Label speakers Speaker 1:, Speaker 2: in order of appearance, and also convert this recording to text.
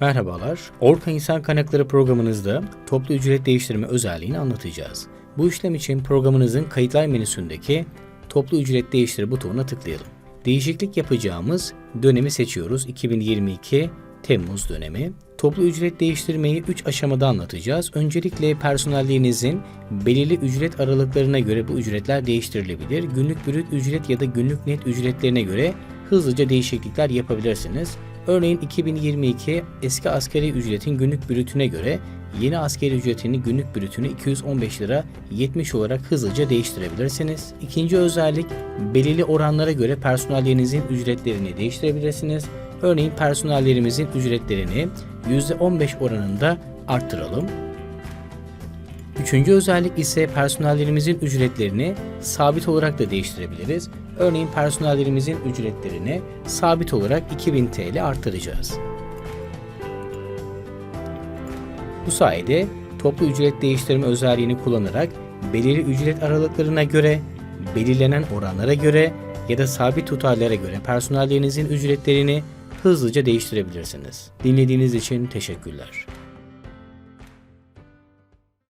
Speaker 1: Merhabalar. Orka İnsan Kaynakları programınızda toplu ücret değiştirme özelliğini anlatacağız. Bu işlem için programınızın kayıtlar menüsündeki toplu ücret değiştir butonuna tıklayalım. Değişiklik yapacağımız dönemi seçiyoruz. 2022 Temmuz dönemi. Toplu ücret değiştirmeyi 3 aşamada anlatacağız. Öncelikle personellerinizin belirli ücret aralıklarına göre bu ücretler değiştirilebilir. Günlük brüt ücret ya da günlük net ücretlerine göre hızlıca değişiklikler yapabilirsiniz. Örneğin 2022 eski askeri ücretin günlük brütüne göre yeni askeri ücretinin günlük brütünü 215 lira 70 olarak hızlıca değiştirebilirsiniz. İkinci özellik belirli oranlara göre personellerinizin ücretlerini değiştirebilirsiniz. Örneğin personellerimizin ücretlerini %15 oranında arttıralım. Üçüncü özellik ise personellerimizin ücretlerini sabit olarak da değiştirebiliriz. Örneğin personellerimizin ücretlerini sabit olarak 2000 TL arttıracağız. Bu sayede toplu ücret değiştirme özelliğini kullanarak belirli ücret aralıklarına göre, belirlenen oranlara göre ya da sabit tutarlara göre personellerinizin ücretlerini hızlıca değiştirebilirsiniz. Dinlediğiniz için teşekkürler.